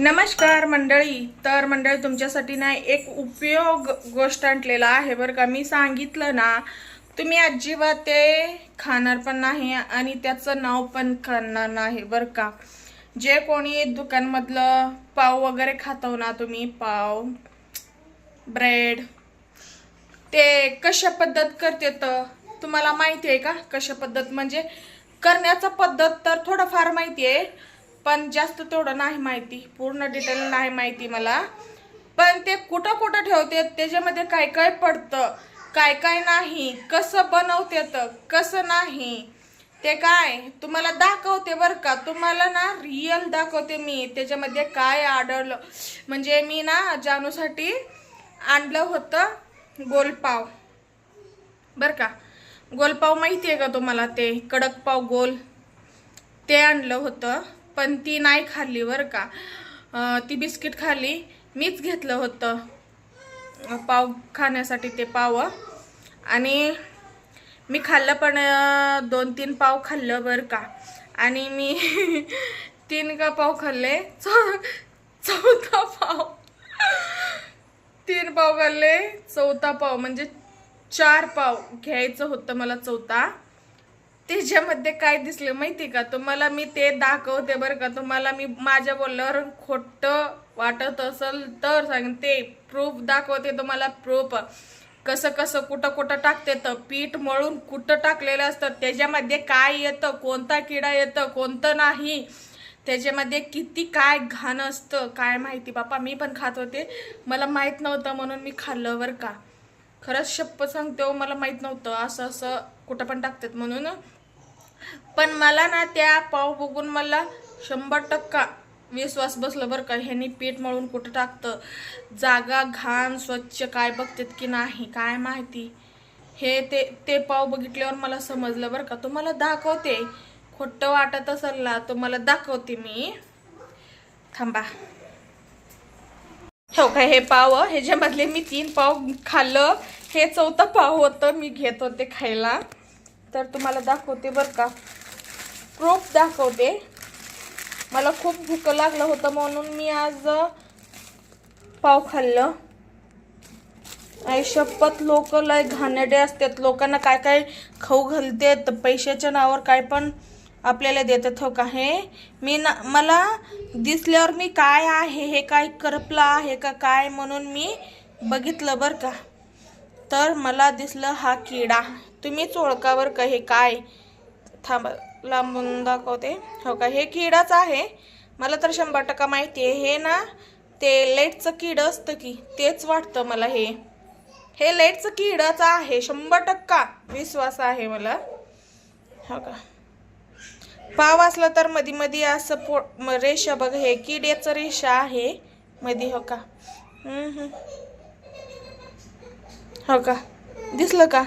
नमस्कार मंडळी. तर मंडळी तुमच्यासाठी ना एक उपयोग गोष्ट आणलेला आहे बरं का. मी सांगितलं ना तुम्ही अजिबात ते खाणार पण नाही आणि त्याचं नाव पण करणार नाही बरं का. जे कोणी दुकानमधलं पाव वगैरे खातो ना तुम्ही पाव ब्रेड ते कशा पद्धत करते तर? तुम्हाला माहिती आहे का? कशा पद्धत? म्हणजे करण्याचा पद्धत तर थोडंफार माहिती आहे पण जास्त तेवढं नाही माहिती. पूर्ण डिटेल नाही माहिती मला. पण ते कुठं कुठं ठेवते त्याच्यामध्ये काय काय पडतं काय काय नाही कसं बनवते तर कसं नाही ते काय? तुम्हाला दाखवते बरं का. तुम्हाला ना रिअल दाखवते मी. त्याच्यामध्ये काय आढळलं. म्हणजे मी ना जानूसाठी आणलं होतं गोलपाव. बरं का? गोलपाव माहिती आहे का तुम्हाला ते? कडकपाव गोल. ते आणलं होतं. पण ती नाही खाल्ली बरं का. ती बिस्किट खाल्ली. मीच घेतलं होतं. पाव खाण्यासाठी ते पाव. आणि मी खाल्लं पण दोन तीन पाव खाल्लं बरं का. आणि मी तीन का पाव खाल्ले? चौ चौथा पाव. तीन पाव खाल्ले. चौथा पाव. म्हणजे चार पाव घ्यायचं होतं मला चौथा. त्याच्यामध्ये काय दिसलं माहिती का? तुम्हाला मी ते दाखवते बरं का. तुम्हाला मी माझ्या बोलल्यावर खोटं वाटत असेल तर सांगते प्रूफ दाखवते तुम्हाला प्रूफ कसं कसं कुठं कुठं टाकते तर पीठ मळून कुठं टाकलेलं असतं त्याच्यामध्ये काय येतं कोणता किडा येतं कोणतं नाही त्याच्यामध्ये किती काय घाण असतं काय माहिती बापा मी पण खात होते. मला माहीत नव्हतं म्हणून मी खाल्लं बरं का. खरंच शप्प सांगते हो, मला माहीत नव्हतं. असं असं कुठं पण टाकतात म्हणून. पण मला ना त्या पाव बघून मला शंभर टक्का विश्वास बसलं बरं का ह्यांनी पीठ मळून कुठं टाकतं? जागा घाण स्वच्छ काय बघतात की नाही काय माहिती? हे ते ते पाव बघितल्यावर मला समजलं बरं का. तुम्हाला दाखवते. खोटं वाटत असेल ना तुम्हाला दाखवते मी. थांबा. हो काय हे पाव ह्याच्यामधले मी तीन पाव खाल्लं हे चौथं पाव होतं मी घेत होते खायला. तर तुम्हाला दाखवते बरं का. प्रूफ दाखवते. मला खूप भुकं लागलं होतं म्हणून मी आज पाव खाल्लं. आई शपथ लोक लय घाणेडे असतात. लोकांना काय काय खाऊ घालतात पैशाच्या नावावर काय पण आपल्याला देतात हो का हे? मी ना मला दिसल्यावर मी काय आहे हे काय करपलं आहे का काय म्हणून मी बघितलं बरं का. तर मला दिसलं हा किडा. तुम्हीच ओळखावर का हे काय? थांब लांबून दाखवते. हो का? हे किडाच आहे. मला तर शंभर टक्का माहिती आहे. हे ना ते लाईटचं किड असतं की तेच वाटतं मला हे. हे लाईटचं किडच आहे. शंभर टक्का विश्वास आहे मला. हो का? पाव असला तर मधी मधी असं पो म- रेषा बघ. हे किड्याचं रेषा आहे. मधी हो का? हम्म, हम्म. हो का? दिसलं का?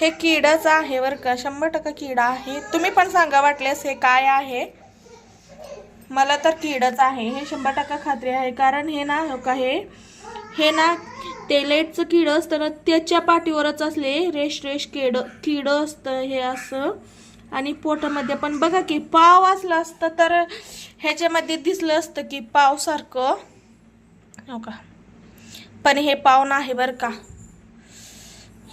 हे किडाच आहे बरं का. शंभर टक्का किडा आहे. तुम्ही पण सांगा वाटल्यास हे काय आहे? मला तर किडच आहे. हे शंभर टक्का खात्री आहे. कारण हे ना हो का हे हे ना तेलेटचं किडं किड असतं ना त्याच्या पाठीवरच असले रेश रेश किड किड असतं हे असं. आणि पोटामध्ये पण बघा की पाव असलं असतं तर ह्याच्यामध्ये दिसलं असतं की पावसारखं हो का? पण हे पाव नाही बरं का.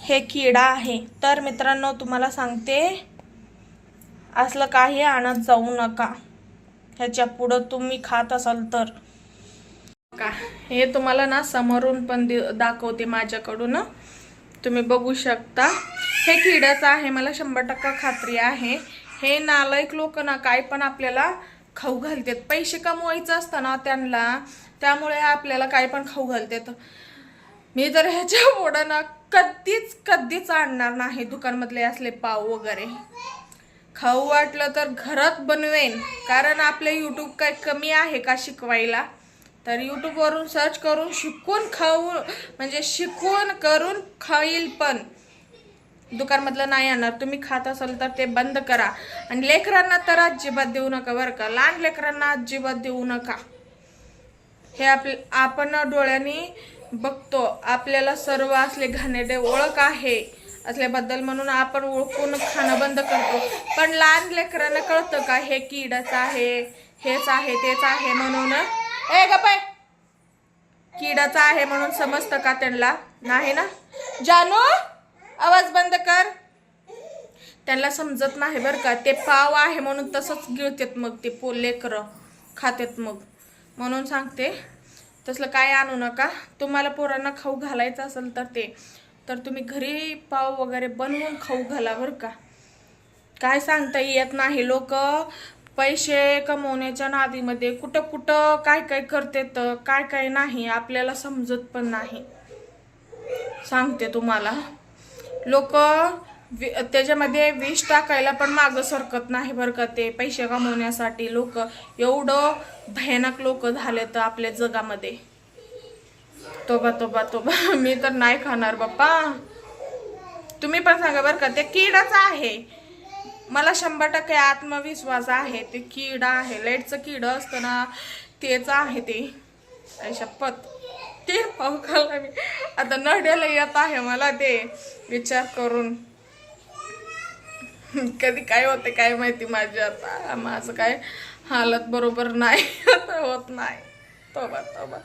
हे किडा आहे. तर मित्रांनो तुम्हाला सांगते असलं काही आणत जाऊ नका. ह्याच्या पुढं तुम्ही खात असाल तर. का? हे तुम्हाला ना समोरून पण दि- दाखवते माझ्याकडून. तुम्ही बघू शकता. हे किड्याचं आहे मला शंभर टक्का खात्री आहे. हे नालायक लोक ना काय पण आपल्याला खाऊ घालतात. पैसे कमवायचं असतं ना त्यांना त्यामुळे आपल्याला काय पण खाऊ घालतात. मी तर ह्याच्या पुढं ना कधीच कधीच आणणार नाही दुकानमधले असले पाव वगैरे. खाऊ वाटलं तर घरात बनवेन कारण आपले यूट्यूब काही कमी आहे का शिकवायला? तर यूट्यूबवरून सर्च करून शिकून खाऊ म्हणजे शिकून करून खाईल पण. दुकानमधलं नाही आणणार. तुम्ही खात असाल तर ते बंद करा. आणि लेकरांना तर अजिबात देऊ नका बरं का. लहान लेकरांना अजिबात देऊ नका. हे आपले आपण डोळ्यांनी बघतो. आपल्याला सर्व असले घाणेडे ओळख आहे. असल्याबद्दल म्हणून आपण ओळखून खाणं बंद करतो. पण लहान लेकरांना कळतं का हे किडच आहे हेच आहे तेच आहे म्हणून? ए गपाय किडाचा आहे म्हणून समजतं का त्यांना? नाही ना? जानू आवाज बंद कर. त्यांना समजत नाही बरं का. ते पाव आहे म्हणून तसंच गिळतात मग ते पो लेकरं खातात मग. म्हणून सांगते तसलं काय आणू नका. तुम्हाला पोरांना खाऊ घालायचं असेल तर ते. तर तुम्ही घरी पाव वगैरे बनवून खाऊ घाला बरं का. काय सांगता येत नाही. लोक पैसे कमवण्याच्या नादीमध्ये कुठं कुठं काय काय करते तर काय काय नाही आपल्याला समजत पण नाही. सांगते तुम्हाला. लोक त्याच्यामध्ये विष टाकायला पण मागं सरकत नाही बरं का ते. पैसे कमवण्यासाठी लोक एवढं भयानक लोक झाले तर आपल्या जगामध्ये. तोबा तोबा तोबा. मी तर नाही खाणार बाप्पा. तुम्ही पण सांगा बरं का ते किडाच आहे. मला शंभर टक्के आत्मविश्वास आहे ते किडा आहे. लाईटचं किड असतं ना तेच आहे ते. आई शपथ. ते पाहू खाल्ला मी. आता नड्याला येत आहे मला ते. विचार करून. कधी काय होते काय माहिती माझी आता. माझं काय हालत बरोबर नाही. आता होत नाही. तोबा तोबा.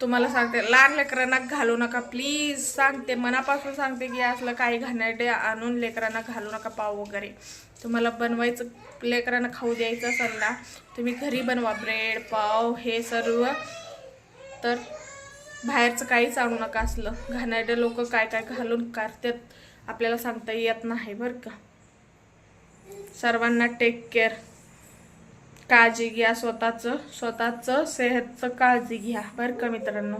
तुम्हाला सांगते लहान लेकरांना घालू नका. प्लीज सांगते मनापासून सांगते की असलं काही घाणेरडे आणून लेकरांना घालू नका पाव वगैरे. तुम्हाला बनवायचं लेकरांना खाऊ द्यायचं असेल ना तुम्ही घरी बनवा ब्रेड पाव हे सर्व. तर बाहेरचं काहीच आणू नका असलं. घाणेरडे लोक काय काय घालून करतात? आपल्याला सांगता येत नाही बरं का. सर्वांना टेक केअर काळजी घ्या स्वतःचं स्वतःचं सेहतचं काळजी घ्या बरं का मित्रांनो.